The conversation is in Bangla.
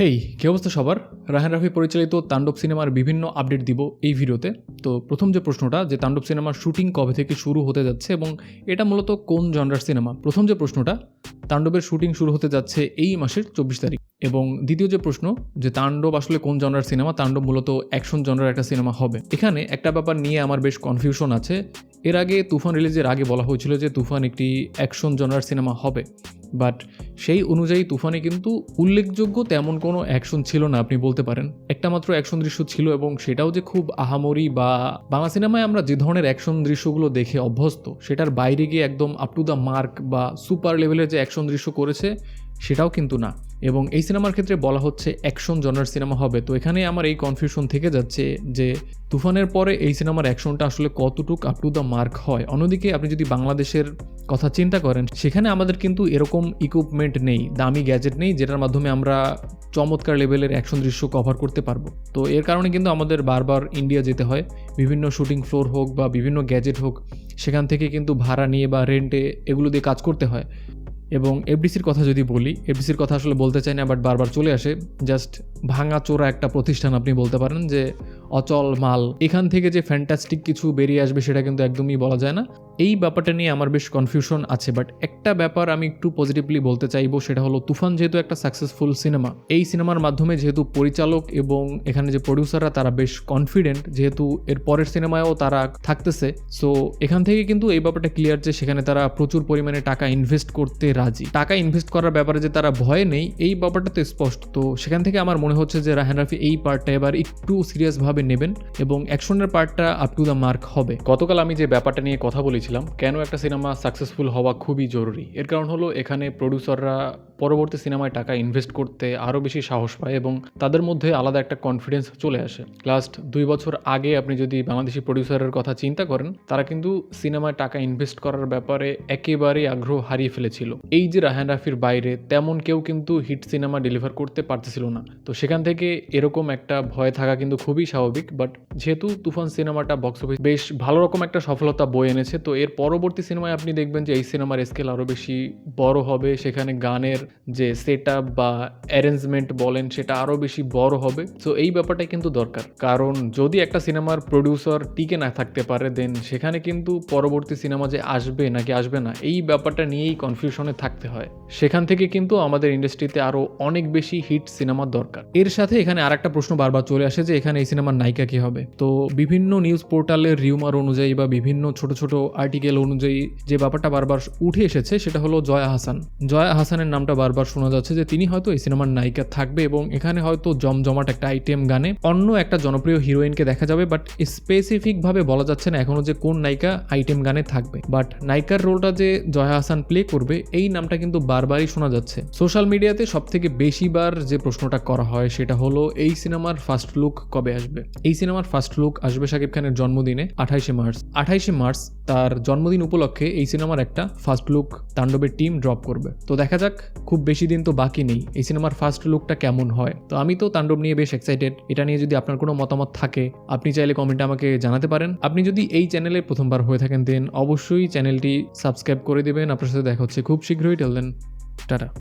হেই, কি অবস্থা সবার? রাহান রাফি পরিচালিত তাণ্ডব সিনেমার বিভিন্ন আপডেট দিব এই ভিডিওতে। তো প্রথম যে প্রশ্নটা, যে তাণ্ডব সিনেমার শুটিং কবে থেকে শুরু হতে যাচ্ছে এবং এটা মূলত কোন জনরার সিনেমা? প্রথম যে প্রশ্নটা, তাণ্ডবের শুটিং শুরু হতে যাচ্ছে এই মাসের চব্বিশ তারিখ। এবং দ্বিতীয় যে প্রশ্ন, যে তাণ্ডব আসলে কোন জনরার সিনেমা? তাণ্ডব মূলত অ্যাকশন জনরার একটা সিনেমা হবে। এখানে একটা ব্যাপার নিয়ে আমার বেশ কনফিউশন আছে। এর আগে তুফান রিলিজের আগে বলা হয়েছিল যে তুফান একটি অ্যাকশন জনরার সিনেমা হবে। বাট সেই অনুযায়ী তুফানে কিন্তু উল্লেখযোগ্য তেমন কোনো অ্যাকশন ছিল না, আপনি বলতে পারেন। একটা মাত্র অ্যাকশন দৃশ্য ছিল এবং সেটাও যে খুব আহামরি বা বাংলা সিনেমায় আমরা যে ধরনের অ্যাকশন দৃশ্যগুলো দেখে অভ্যস্ত, সেটার বাইরে গিয়ে একদম আপ টু দ্য মার্ক বা সুপার লেভেলের যে অ্যাকশন দৃশ্য করেছে, সেটাও কিন্তু না। এবং এই সিনেমার ক্ষেত্রে বলা হচ্ছে অ্যাকশন জনার সিনেমা হবে। তো এখানে আমার এই কনফিউশন থেকে যাচ্ছে যে তুফানের পরে এই সিনেমার অ্যাকশনটা আসলে কতটুক আপ টু দ্য মার্ক হয়। অন্যদিকে আপনি যদি বাংলাদেশের কথা চিন্তা করেন, সেখানে আমাদের কিন্তু এরকম ইকুইপমেন্ট নেই, দামি গ্যাজেট নেই, যেটার মাধ্যমে আমরা চমৎকার লেভেলের অ্যাকশন দৃশ্য কভার করতে পারব। তো এর কারণে কিন্তু আমাদের বারবার ইন্ডিয়া যেতে হয়। বিভিন্ন শুটিং ফ্লোর হোক বা বিভিন্ন গ্যাজেট হোক, সেখান থেকে কিন্তু ভাড়া নিয়ে বা রেন্টে এগুলো দিয়ে কাজ করতে হয়। এবং এফডিসির কথা যদি বলি, এফডিসির কথা আসলে বলতে চাই না বাট বারবার চলে আসে। জাস্ট ভাঙা চোরা একটা প্রতিষ্ঠান আপনি বলতে পারেন যে অচল মাল। এখান থেকে যে ফ্যান্টাস্টিক কিছু বেরিয়ে আসবে সেটা কিন্তু একদমই বলা যায় না। এই ব্যাপারটা নিয়ে আমার বেশ কনফিউশন আছে বাট একটা ব্যাপার আমি একটু পজিটিভলি বলতে চাইব, সেটা হলো তুফান যেহেতু একটা সাকসেসফুল সিনেমা এই সিনেমার মাধ্যমে যেহেতু পরিচালক এবং এখানে যে প্রডিউসাররা তারা বেশ কনফিডেন্ট যেহেতু এর পরের সিনেমায়ও তারা থাকতেছে সো এখান থেকে কিন্তু এই ব্যাপারটা ক্লিয়ার যে সেখানে তারা প্রচুর পরিমাণে টাকা ইনভেস্ট করতে রাজি। টাকা ইনভেস্ট করার ব্যাপারে যে তারা ভয় নেই, এই ব্যাপারটা তো স্পষ্ট, তো সেখান থেকে আমার মনে হচ্ছে যে রাহান রাফি এই পার্টটা এবার একটু সিরিয়াসভাবে নেবেন এবং অ্যাকশনের পার্টটা আপ টু দ্য মার্ক হবে। গতকাল আমি যে ব্যাপারটা নিয়ে কথা বলেছিলাম, কেন একটা সিনেমা সাকসেসফুল হওয়া খুবই জরুরি? এর কারণ হলো এখানে প্রডিউসাররা পরবর্তী সিনেমায় টাকা ইনভেস্ট করতে আরও বেশি সাহস পায় এবং তাদের মধ্যে আলাদা একটা কনফিডেন্স চলে আসে। লাস্ট দুই বছর আগে আপনি যদি বাংলাদেশি প্রডিউসারের কথা চিন্তা করেন, তারা কিন্তু সিনেমায় টাকা ইনভেস্ট করার ব্যাপারে একেবারেই আগ্রহ হারিয়ে ফেলেছিল। এই যে রাহান রাফির বাইরে, তেমন কেউ কিন্তু হিট সিনেমা ডেলিভার করতে পারতেছিল না। তো সেখান থেকে এরকম একটা ভয় থাকা কিন্তু খুবই স্বাভাবিক বাট যেহেতু তুফান সিনেমাটা বক্স অফিস বেশ ভালো রকম একটা সফলতা বয়ে এনেছে, তো এর পরবর্তী সিনেমায় আপনি দেখবেন যে এই সিনেমার স্কেল আরও বেশি বড় হবে, সেখানে গানের যে সেট বা অ্যারেঞ্জমেন্ট বলেন সেটা আরও বেশি বড় হবে। সো এই ব্যাপারটাই কিন্তু দরকার। কারণ যদি একটা সিনেমার প্রডিউসার টিকে না থাকতে পারে দেন সেখানে কিন্তু পরবর্তী সিনেমা যে আসবে নাকি আসবে না, এই ব্যাপারটা নিয়েই কনফিউশনে থাকতে হয়। সেখান থেকে কিন্তু আমাদের ইন্ডাস্ট্রিতে আরও অনেক বেশি হিট সিনেমার দরকার। এর সাথে এখানে আরেকটা প্রশ্ন বারবার চলে আসে যে, এখানে এই সিনেমার নায়িকা কি হবে? তো, বিভিন্ন নিউজ পোর্টালের রিউমার অনুযায়ী বা বিভিন্ন ছোট ছোট আর্টিকেল অনুযায়ী যে ব্যাপারটা বারবার উঠে এসেছে, সেটা হলো জয়া হাসান। জয়া হাসানের নামটা বারবার শোনা যাচ্ছে যে তিনি হয়তো এই সিনেমার নায়িকা থাকবে এবং এখানে হয়তো জমজমাট একটা আইটেম গানে অন্য একটা জনপ্রিয় হিরোইনকে দেখা যাবে বাট স্পেসিফিকভাবে বলা যাচ্ছে না এখনও যে কোন নায়িকা আইটেম গানে থাকবে। বাট নায়িকার রোলটা যে জয়া হাসান প্লে করবে, এই নামটা কিন্তু বারবারই শোনা যাচ্ছে। সোশ্যাল মিডিয়াতে সব থেকে বেশিবার যে প্রশ্নটা করা হয়, সেটা হলো এই সিনেমার ফার্স্ট লুক কবে আসবে? এই সিনেমার ফার্স্ট লুক আসবে শাকিব খানের জন্মদিনে আঠাইশে মার্চ। আঠাইশে মার্চ তার জন্মদিন উপলক্ষে এই সিনেমার একটা ফার্স্ট লুক তাণ্ডবের টিম ড্রপ করবে। তো দেখা যাক, খুব বেশি দিন তো বাকি নেই, এই সিনেমার ফার্স্ট লুকটা কেমন হয়? তো আমি তো তাণ্ডব নিয়ে বেশ এক্সাইটেড এটা নিয়ে যদি আপনার কোনো মতামত থাকে, আপনি চাইলে কমেন্টে আমাকে জানাতে পারেন। আপনি যদি এই চ্যানেলে প্রথমবার হয়ে থাকেন দেন অবশ্যই চ্যানেলটি সাবস্ক্রাইব করে দেবেন। আপনার সাথে দেখা হচ্ছে খুব শীঘ্রই। Till then tata.